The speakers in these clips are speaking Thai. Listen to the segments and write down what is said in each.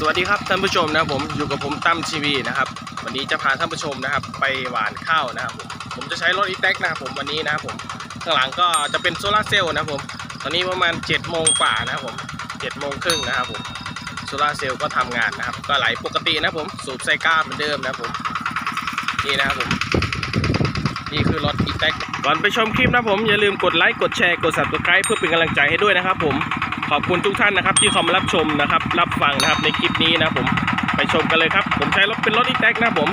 สวัสดีครับท่านผู้ชมนะผมอยู่กับผมตั้มทีวีนะครับ วันนี้จะพาท่านผู้ชมนะครับ ไปหวานข้าวนะครับผมผมจะใช้รถอีแท็กนะครับผมวันนี้นะครับผมข้างหลังก็จะเป็นโซลาเซลล์นะครับผมตอนนี้ประมาณ7จ็ดโมงกว่านะครับผม7จ็ดโมงครึ่งนะครับผมโซลาเซลล์ก็ทำงานนะครับ ก็ไหลปกตินะผมสูบไซก้าเหมือนเดิมนะผมนี่นะครับผมนี่คือรถอีแท็กก่อนไปชมคลิปนะผมอย่าลืมกดไลค์กดแชร์กด subscribe เพื่อเป็นกำลังใจให้ด้วยนะครับผม ขอบคุณทุกท่านนะครับ ที่เข้ามารับชมนะครับ รับฟังนะครับในคลิปนี้นะผมไปชมกันเลยครับ ผมใช้รถเป็นรถอีแท็กนะผม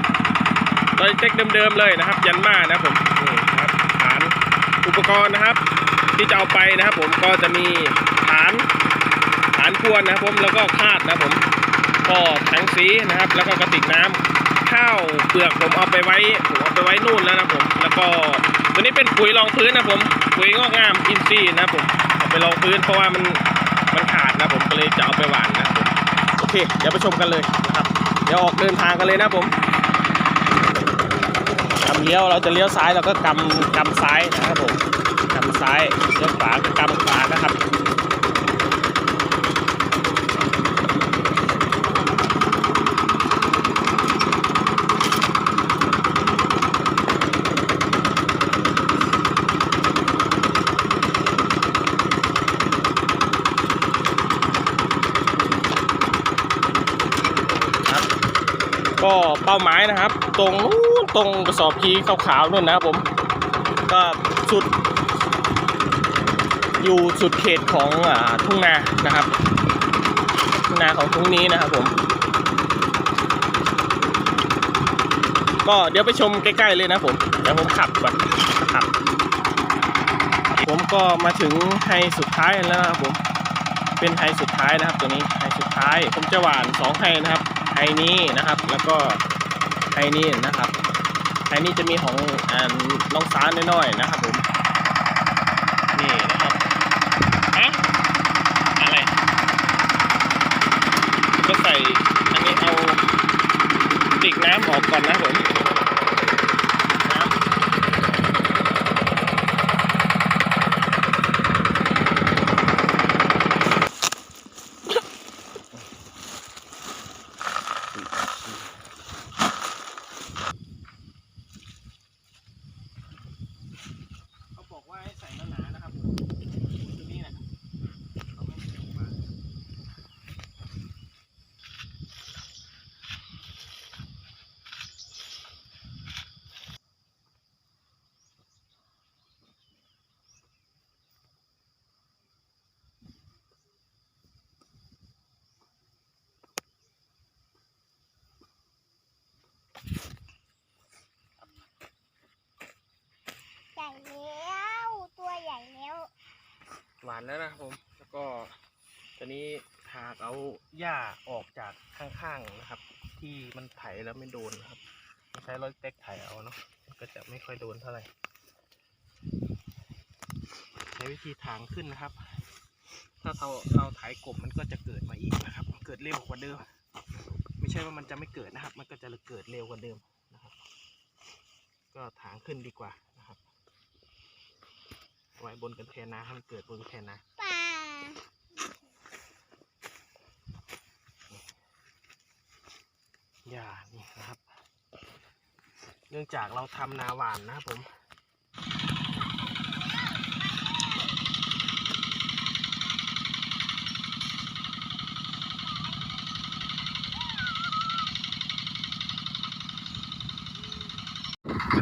รถอีแท็กเดิมๆเลยนะครับ ยันมานะผมนี่นะครับฐานอุปกรณ์นะครับ ที่จะเอาไปนะครับ ผมก็จะมีฐานฐานพวนนะครับผมแล้วก็คาดนะผมก็ถังสีนะครับ แล้วก็กระติกน้ำข้าวเปลือกผมเอาไปไว้ผมเอาไปไว้นู่นแล้วนะผมแล้วก็ตัวนี้เป็นปุ๋ยรองพื้นนะผมปุ๋ยงอกงามอินทรีย์นะผมเอาไปรองพื้นเพราะว่ามัน มันขาดนะผมก็เลยจะเอาไปหวานนะผมโอเค เดี๋ยวไปชมกันเลยนะครับ เดี๋ยวออกเดินทางกันเลยนะผมกำเลี้ยวเราจะเลี้ยวซ้ายเราก็กำกำซ้ายนะครับผมกำซ้ายเลี้ยวขวาก็กำขวานะครับ เป้าหมายนะครับ ตรงนู้นตรงกระสอบพีขาวๆนู่นนะครับผมก็สุด อยู่สุดเขตของอทุ่งนานะครับทุ่งนาของทุ่งนี้นะครับผมก็เดี๋ยวไปชมใกล้ๆเลยนะผมเดี๋ยวผมขับก่อนขับ ผมก็มาถึงไฮสุดท้ายแล้วนะครับผมเป็นไฮสุดท้ายนะครับ ตัวนี้ไฮสุดท้ายผมจะหวานสองไฮนะครับ ไฮนี้นะครับ แล้วก็ไฮนี้นะครับไฮนี้จะมีของอ่าน้องสานน้อยๆนะครับผมนี่นะครับอะอะไรก็ใส่อันนี้เอาติกน้ำออกก่อนนะผมน้ำ เขาบอกว่าให้ใส่หนาๆนะครับตัวนี้นะเขาไม่ได้ออกมาใหญ่แล้วตัวใหญ่แล้ว หวาน แล้วนะครับผม แล้วก็ตอนนี้หากเอาหญ้าออกจากข้างๆนะครับ ที่มันไถแล้วไม่โดนนะครับ ใช้รถเต็กไถเอาเนาะก็จะไม่ค่อยโดนเท่าไหร่ ใช้วิธีทางขึ้นนะครับ ถ้าเราเราไถกบมันก็จะเกิดมาอีกนะครับ เกิดเร็วกว่าเดิม ไม่ใช่ว่ามันจะไม่เกิดนะครับ มันก็จะเกิดเร็วกว่าเดิมนะครับ ก็ถางขึ้นดีกว่า ไว้บนกันแทนนาให้มันเกิดบนกันแทนนาป่าหญ้านี่นะครับ เนื่องจากเราทำนาหวานนะครับผม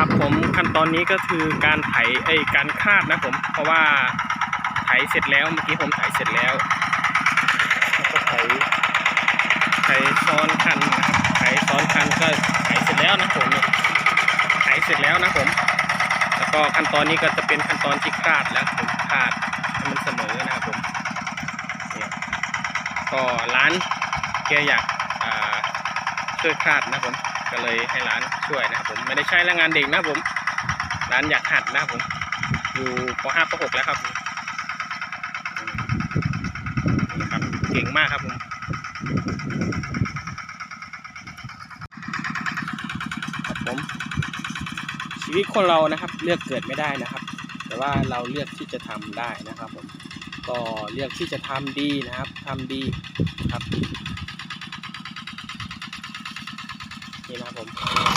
ครับผมขั้นตอนนี้ก็คือการไถไอการคาดนะผม เพราะว่าไถเสร็จแล้วเมื่อกี้ผมไถเสร็จแล้วก็ไถไถซ้อนคันนะครับไถซ้อนคันก็ไถเสร็จแล้วนะผมไถเสร็จแล้วนะผม แล้วก็ขั้นตอนนี้ก็จะเป็นขั้นตอนที่คาดแล้วผมคาดให้มันเสมอนะครับผมเนี่ยก็ร้านแกอยากช่วยคาดนะผม ก็เลยให้ร้านช่วยนะครับผมไม่ได้ใช้แรงงานเด็กนะครับผมร้านอยากหัดนะครับผมอยู่ป .5 ป .6 แล้วครับผมครับเก่งมากครับผมครับผม ชีวิตคนเรานะครับเลือกเกิดไม่ได้นะครับ แต่ว่าเราเลือกที่จะทำได้นะครับผมก็เลือกที่จะทำดีนะครับทำดีครับ সকল